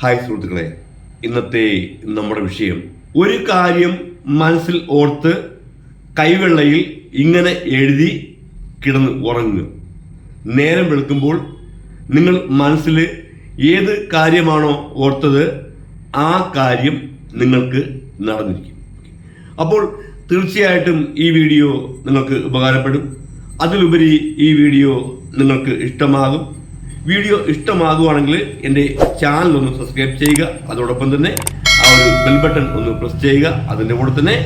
Hi സുഹൃത്തുക്കളെ ഇന്നത്തെ നമ്മുടെ വിഷയം ഒരു കാര്യം മനസ്സിൽ ഓർത്ത് കൈവെള്ളയിൽ ഇങ്ങനെ എഴുതി കിടന്ന് ഉറങ്ങുക. നേരം വെളുക്കുമ്പോൾ നിങ്ങൾ മനസ്സിൽ ഏത് കാര്യമാണോ ഓർത്തത് ആ കാര്യം നിങ്ങൾക്ക് നടന്നിരിക്കും. അപ്പോൾ തീർച്ചയായിട്ടും ഈ വീഡിയോ നിങ്ങൾക്ക് ഉപകാരപ്പെടും. അതിലുപരി ഈ വീഡിയോ നിങ്ങൾക്ക് ഇഷ്ടമാകും. വീഡിയോ ഇഷ്ടമാകുവാണെങ്കിൽ എന്റെ ചാനൽ ഒന്ന് സബ്സ്ക്രൈബ് ചെയ്യുക. അതോടൊപ്പം തന്നെ ആ ഒരു ബെൽ ബട്ടൺ ഒന്ന് പ്രസ് ചെയ്യുക. അതിന്റെ കൂടെ തന്നെ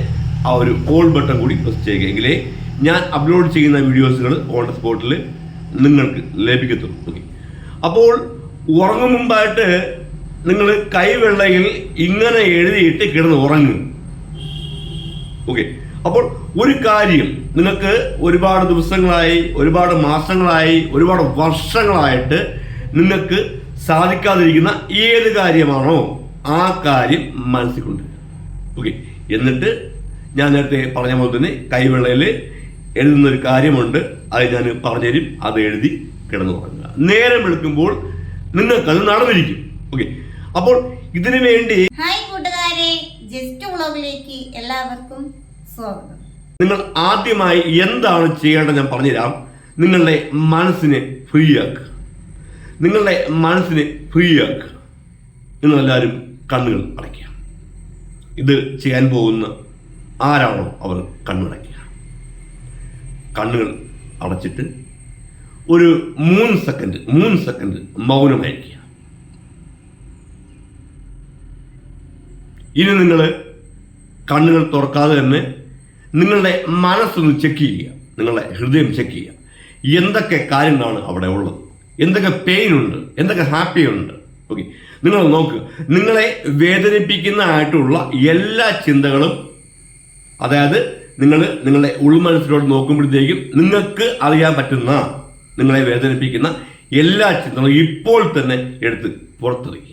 ആ ഒരു ഓൾ ബട്ടൺ കൂടി പ്രസ് ചെയ്യുക. എങ്കിലേ ഞാൻ അപ്ലോഡ് ചെയ്യുന്ന വീഡിയോസുകൾ ഓൺ ദ സ്പോട്ടിൽ നിങ്ങൾക്ക് ലഭിക്കത്തുള്ളൂ. ഓക്കെ അപ്പോൾ ഉറങ്ങും മുമ്പായിട്ട് നിങ്ങൾ കൈവെള്ളയിൽ ഇങ്ങനെ എഴുതിയിട്ട് കിടന്ന് ഉറങ്ങും. ഓക്കെ അപ്പോൾ ഒരു കാര്യം നിങ്ങൾക്ക് ഒരുപാട് ദിവസങ്ങളായി ഒരുപാട് മാസങ്ങളായി ഒരുപാട് വർഷങ്ങളായിട്ട് നിങ്ങൾക്ക് സാധിക്കാതിരിക്കുന്ന ഏത് കാര്യമാണോ ആ കാര്യം മനസ്സിൽ കൊണ്ടുവരിക ഓക്കെ എന്നിട്ട് ഞാൻ നേരത്തെ പറഞ്ഞ പോലെ തന്നെ കൈവെള്ളയിൽ എഴുതുന്ന ഒരു കാര്യമുണ്ട്. അത് ഞാൻ പറഞ്ഞുതരും. അത് എഴുതി കിടന്നു തുടങ്ങുക നേരം എടുക്കുമ്പോൾ നിങ്ങൾക്കത് നടന്നിരിക്കും. ഓക്കെ അപ്പോൾ ഇതിനു വേണ്ടി ജസ്റ്റ് വ്ളോഗിലേക്ക് എല്ലാവർക്കും സ്വാഗതം. നിങ്ങൾ ആദ്യമായി എന്താണ് ചെയ്യേണ്ടത് ഞാൻ പറഞ്ഞുതരാം. നിങ്ങളുടെ മനസ്സിനെ ഫ്രീ ആക്കുക. നിങ്ങളുടെ മനസ്സിനെ ഫ്രീ ആക്കുക. നിങ്ങളെല്ലാവരും കണ്ണുകൾ അടയ്ക്കുക. ഇത് ചെയ്യാൻ പോകുന്ന ആരാണോ അവർ കണ്ണടയ്ക്കുക കണ്ണുകൾ അടച്ചിട്ട് ഒരു മൂന്ന് സെക്കൻഡ് മൂന്ന് സെക്കൻഡ് മൗനമായിരിക്കുക ഇനി നിങ്ങൾ കണ്ണുകൾ തുറക്കാതെ തന്നെ നിങ്ങളുടെ മനസ്സൊന്ന് ചെക്ക് ചെയ്യുക. നിങ്ങളുടെ ഹൃദയം ചെക്ക് ചെയ്യുക. എന്തൊക്കെ കാര്യങ്ങളാണ് അവിടെ ഉള്ളത്? എന്തൊക്കെ പെയിൻ ഉണ്ട് എന്തൊക്കെ ഹാപ്പി ഉണ്ട്? ഓക്കെ നിങ്ങൾ നോക്കുക നിങ്ങളെ വേദനിപ്പിക്കുന്ന ആയിട്ടുള്ള എല്ലാ ചിന്തകളും അതായത് നിങ്ങൾ നിങ്ങളുടെ ഉൾമനസ്സിലോട് നോക്കുമ്പോഴത്തേക്കും നിങ്ങൾക്ക് അറിയാൻ പറ്റുന്ന നിങ്ങളെ വേദനിപ്പിക്കുന്ന എല്ലാ ചിന്തകളും ഇപ്പോൾ തന്നെ എടുത്ത് പുറത്തെറിയുക.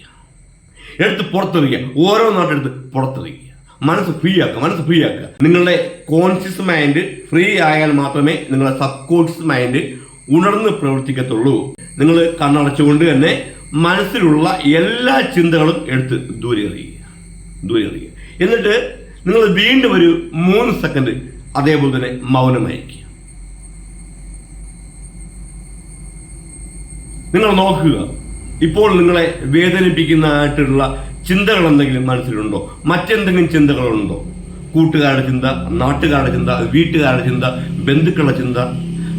എടുത്ത് പുറത്തെറിയുക. ഓരോന്നായിട്ട് പുറത്തെറിയുക. മനസ്സ് ഫ്രീ ആക്കുക മനസ്സ് ഫ്രീ ആക്കുക. നിങ്ങളുടെ കോൺഷ്യസ് മൈൻഡ് ഫ്രീ ആയാൽ മാത്രമേ നിങ്ങളുടെ സബ് കോൺഷ്യസ് മൈൻഡ് ഉണർന്ന് പ്രവർത്തിക്കത്തുള്ളൂ. നിങ്ങൾ കണ്ണടച്ചുകൊണ്ട് തന്നെ മനസ്സിലുള്ള എല്ലാ ചിന്തകളും എടുത്ത് ദൂരെ എറിയുക ദൂരെ എന്നിട്ട് നിങ്ങൾ വീണ്ടും ഒരു മൂന്ന് സെക്കൻഡ് അതേപോലെ തന്നെ മൗനമായിരിക്കുക നിങ്ങൾ നോക്കുക. ഇപ്പോൾ നിങ്ങളെ വേദനിപ്പിക്കുന്നതായിട്ടുള്ള ചിന്തകൾ എന്തെങ്കിലും മനസ്സിലുണ്ടോ? മറ്റെന്തെങ്കിലും ചിന്തകളുണ്ടോ? കൂട്ടുകാരുടെ ചിന്ത നാട്ടുകാരുടെ ചിന്ത വീട്ടുകാരുടെ ചിന്ത ബന്ധുക്കളുടെ ചിന്ത.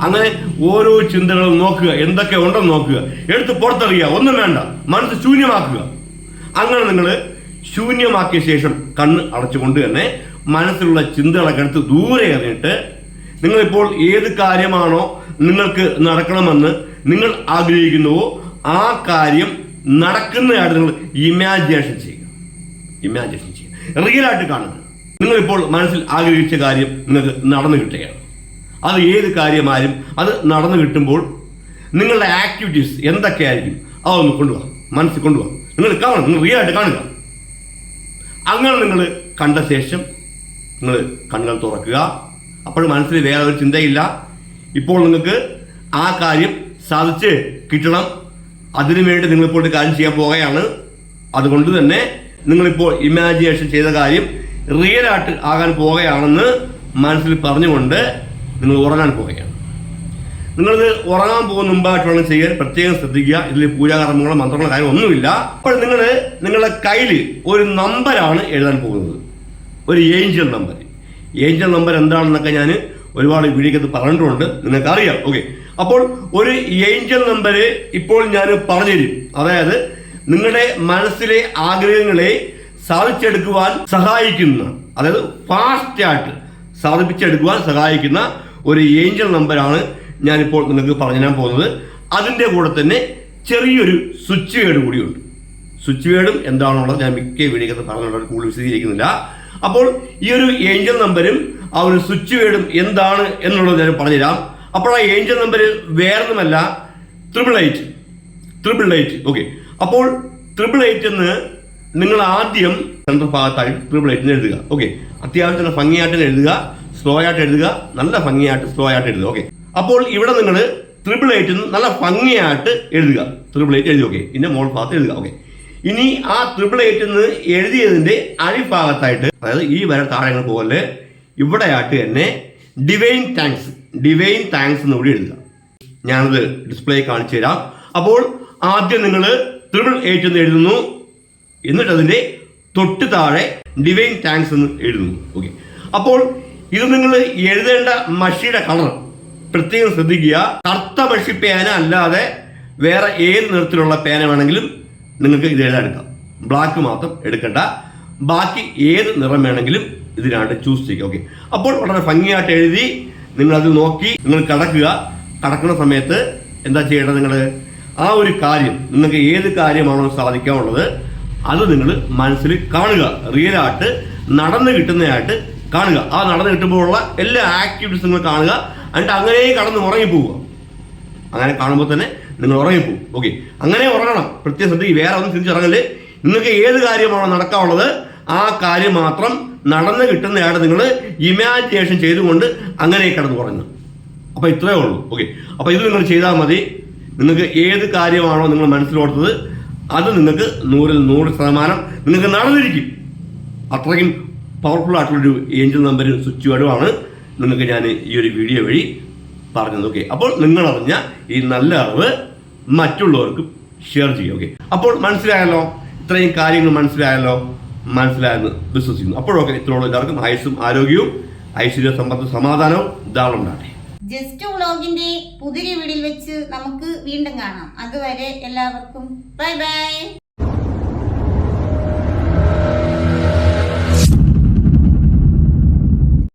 അങ്ങനെ ഓരോ ചിന്തകളും നോക്കുക. എന്തൊക്കെ ഉണ്ടെന്ന് നോക്കുക. എടുത്ത് പുറത്തറിയുക ഒന്നും വേണ്ട. മനസ്സ് ശൂന്യമാക്കുക. അങ്ങനെ നിങ്ങൾ ശൂന്യമാക്കിയ ശേഷം കണ്ണ് അടച്ചുകൊണ്ട് തന്നെ മനസ്സിലുള്ള ചിന്തകളൊക്കെ എടുത്ത് ദൂരെ എറിഞ്ഞിട്ട് നിങ്ങളിപ്പോൾ ഏത് കാര്യമാണോ നിങ്ങൾക്ക് നടക്കണമെന്ന് നിങ്ങൾ ആഗ്രഹിക്കുന്നുവോ ആ കാര്യം നടക്കുന്നതായിട്ട് നിങ്ങൾ ഇമാജിനേഷൻ ചെയ്യുക. ഇമാജിനേഷൻ ചെയ്യുക. റിയലായിട്ട് കാണുന്നത് നിങ്ങളിപ്പോൾ മനസ്സിൽ ആഗ്രഹിച്ച കാര്യം നിങ്ങൾക്ക് നടന്നു കിട്ടുകയാണ്. അത് ഏത് കാര്യമായാലും അത് നടന്നു കിട്ടുമ്പോൾ നിങ്ങളുടെ ആക്ടിവിറ്റീസ് എന്തൊക്കെയായിരിക്കും? അതൊന്ന് കൊണ്ടുപോകാം മനസ്സിൽ കൊണ്ടുപോകാം നിങ്ങൾ കാണണം. നിങ്ങൾ റിയലായിട്ട് കാണുക. അങ്ങനെ നിങ്ങൾ കണ്ട ശേഷം നിങ്ങൾ കണ്ണുകൾ തുറക്കുക. അപ്പോൾ മനസ്സിൽ വേറെ ഒരു ചിന്തയില്ല. ഇപ്പോൾ നിങ്ങൾക്ക് ആ കാര്യം സാധിച്ച് കിട്ടണം. അതിനുവേണ്ടി നിങ്ങളിപ്പോൾ ഒരു കാര്യം ചെയ്യാൻ പോകുകയാണ് അതുകൊണ്ട് തന്നെ നിങ്ങളിപ്പോൾ ഇമാജിനേഷൻ ചെയ്ത കാര്യം റിയൽ ആയിട്ട് ആകാൻ പോവുകയാണെന്ന് മനസ്സിൽ പറഞ്ഞുകൊണ്ട് നിങ്ങൾ ഉറങ്ങാൻ പോവുകയാണ്. നിങ്ങളിത് ഉറങ്ങാൻ പോകുന്ന മുമ്പായിട്ടുള്ള ചെയ്യാൻ പ്രത്യേകം ശ്രദ്ധിക്കുക. ഇതിൽ പൂജാകർമ്മങ്ങളോ മന്ത്രങ്ങളോ കാര്യം ഒന്നുമില്ല. അപ്പോൾ നിങ്ങൾ നിങ്ങളുടെ കയ്യിൽ ഒരു നമ്പറാണ് എഴുതാൻ പോകുന്നത്. ഒരു ഏഞ്ചൽ നമ്പർ ഏഞ്ചൽ നമ്പർ എന്താണെന്നൊക്കെ ഞാൻ ഒരുപാട് വീഡിയോക്കത്ത് പറഞ്ഞിട്ടുണ്ട്. നിങ്ങൾക്ക് അറിയാം ഓക്കെ അപ്പോൾ ഒരു ഏഞ്ചൽ നമ്പർ ഇപ്പോൾ ഞാൻ പറഞ്ഞുതരും. അതായത് നിങ്ങളുടെ മനസ്സിലെ ആഗ്രഹങ്ങളെ സാധിച്ചെടുക്കുവാൻ സഹായിക്കുന്ന അതായത് ഫാസ്റ്റായിട്ട് സാധിപ്പിച്ചെടുക്കുവാൻ സഹായിക്കുന്ന ഒരു ഏഞ്ചൽ നമ്പറാണ് ഞാനിപ്പോൾ നിങ്ങൾക്ക് പറഞ്ഞു തരാൻ പോകുന്നത്. അതിന്റെ കൂടെ തന്നെ ചെറിയൊരു സ്വിച്ച് വേർഡ് കൂടിയുണ്ട്. സ്വിച്ച് വേഡും എന്താണുള്ളത് ഞാൻ മിക്ക വീഡിയോക്കത്ത് പറഞ്ഞുള്ളത് കൂടുതൽ വിശദീകരിക്കുന്നില്ല. അപ്പോൾ ഈ ഒരു ഏഞ്ചൽ നമ്പരും ആ ഒരു സ്വിച്ച് വേഡും എന്താണ് എന്നുള്ളത് ഞാൻ പറഞ്ഞുതരാം. അപ്പോൾ ആ ഏഞ്ചൽ നമ്പർ വേറൊന്നുമല്ല triple eight triple eight okay അപ്പോൾ ത്രിപിൾ എയ്റ്റ് എന്ന് നിങ്ങൾ ആദ്യം സെൻട്രൽ ഭാഗത്തായി ത്രിപിൾ എയ്റ്റിന് എഴുതുക. ഓക്കെ അത്യാവശ്യം ഭംഗിയായിട്ട് എഴുതുക. സ്ലോ ആയിട്ട് എഴുതുക. നല്ല ഭംഗിയായിട്ട് സ്ലോ ആയിട്ട് എഴുതുക. ഓക്കെ അപ്പോൾ ഇവിടെ നിങ്ങൾ ത്രിപിൾ എയ്റ്റ് നല്ല ഭംഗിയായിട്ട് എഴുതുക. ത്രിപിൾ എയ്റ്റ് എഴുതി. ഓക്കെ ഇന്ന മോൾ ഭാഗത്ത് എഴുതുക. ഓക്കെ ഇനി ആ ത്രിപിൾ എയ്റ്റ് എന്ന് എഴുതിയതിന്റെ അടിഭാഗത്തായിട്ട് അതായത് ഈ വര താഴെ പോലെ ഇവിടെയായിട്ട് തന്നെ ഡിവൈൻ താങ്ക്സ് ഡിവൈൻ താങ്ക്സ് എന്ന് കൂടി എഴുതുക. ഞാനത് ഡിസ്പ്ലേ കാണിച്ചു തരാം. അപ്പോൾ ആദ്യം നിങ്ങൾ ട്രിപ്പിൾ എയ്റ്റ് എന്ന് എഴുതുന്നു. എന്നിട്ട് അതിന്റെ തൊട്ട് താഴെ ഡിവൈൻ താങ്ക്സ് എന്ന് എഴുതുന്നു. ഓക്കെ അപ്പോൾ ഇത് നിങ്ങൾ എഴുതേണ്ട മഷിയുടെ കളർ പ്രത്യേകം ശ്രദ്ധിക്കുക. കറുത്ത മഷി പേന അല്ലാതെ വേറെ ഏത് നിറത്തിലുള്ള പേന വേണമെങ്കിലും നിങ്ങൾക്ക് ഇത് എഴുതാൻ എടുക്കാം. ബ്ലാക്ക് മാത്രം എടുക്കണ്ട. ബാക്കി ഏത് നിറം വേണമെങ്കിലും ഇതിനായിട്ട് ചൂസ് ചെയ്യുക. ഓക്കെ അപ്പോൾ വളരെ ഭംഗിയായിട്ട് എഴുതി നിങ്ങൾ അത് നോക്കി നിങ്ങൾ കടക്കുക. കടക്കുന്ന സമയത്ത് എന്താ ചെയ്യേണ്ടത് നിങ്ങൾ? ആ ഒരു കാര്യം നിങ്ങൾക്ക് ഏത് കാര്യമാണോ സാധിക്കാനുള്ളത് അത് നിങ്ങൾ മനസ്സിൽ കാണുക. റിയലായിട്ട് നടന്നു കിട്ടുന്നതായിട്ട് കാണുക. ആ നടന്നു കിട്ടുമ്പോഴുള്ള എല്ലാ ആക്ടിവിറ്റീസ് നിങ്ങൾ കാണുക. എന്നിട്ട് അങ്ങനെ കടന്ന് ഉറങ്ങിപ്പോവുക. അങ്ങനെ കാണുമ്പോൾ തന്നെ നിങ്ങൾ ഉറങ്ങിപ്പോവും. ഓക്കെ അങ്ങനെ ഉറങ്ങണം. പ്രത്യേകം ശ്രദ്ധിക്കുക വേറെ ഒന്നും തിരിച്ചിറങ്ങൽ നിങ്ങൾക്ക് ഏത് കാര്യമാണോ നടക്കാനുള്ളത് ആ കാര്യം മാത്രം നടന്നു കിട്ടുന്നതായിട്ട് നിങ്ങൾ ഇമാജിനേഷൻ ചെയ്തുകൊണ്ട് അങ്ങനെ കിടന്ന് പറഞ്ഞു അപ്പോൾ ഇത്രയേ ഉള്ളൂ. ഓക്കെ അപ്പോൾ ഇത് നിങ്ങൾ ചെയ്താൽ മതി. നിങ്ങൾക്ക് ഏത് കാര്യമാണോ നിങ്ങൾ മനസ്സിലോടുത്തത് അത് നിങ്ങൾക്ക് നൂറിൽ നൂറ് ശതമാനം നിങ്ങൾക്ക് നടന്നിരിക്കും. അത്രയ്ക്കും പവർഫുൾ ആയിട്ടുള്ളൊരു ഏഞ്ചൽ നമ്പർ സ്വിച്ച് വേർഡുമാണ് നിങ്ങൾക്ക് ഞാൻ ഈ ഒരു വീഡിയോ വഴി പറഞ്ഞത്. ഓക്കെ അപ്പോൾ നിങ്ങളറിഞ്ഞ ഈ നല്ല അറിവ് മറ്റുള്ളവർക്ക് ഷെയർ ചെയ്യുക. ഓക്കെ അപ്പോൾ മനസ്സിലായല്ലോ? ഇത്രയും കാര്യങ്ങൾ മനസ്സിലായല്ലോ? മനസ്സിലായെന്ന് വിശ്വസിക്കുന്നു. അപ്പോഴൊക്കെ ഇത്രയുള്ള എല്ലാവർക്കും. ആയുസ്സും ആരോഗ്യവും ഐശ്വര്യ സമ്പത്ത് സമാധാനവും ധാരാളം ഉണ്ടാകട്ടെ. ജസ്റ്റ് വ്ളോഗിന്റെ പുതിയ വീഡിയോയിൽ വെച്ച് നമുക്ക് വീണ്ടും കാണാം. അതുവരെ എല്ലാവർക്കും ബൈ ബൈ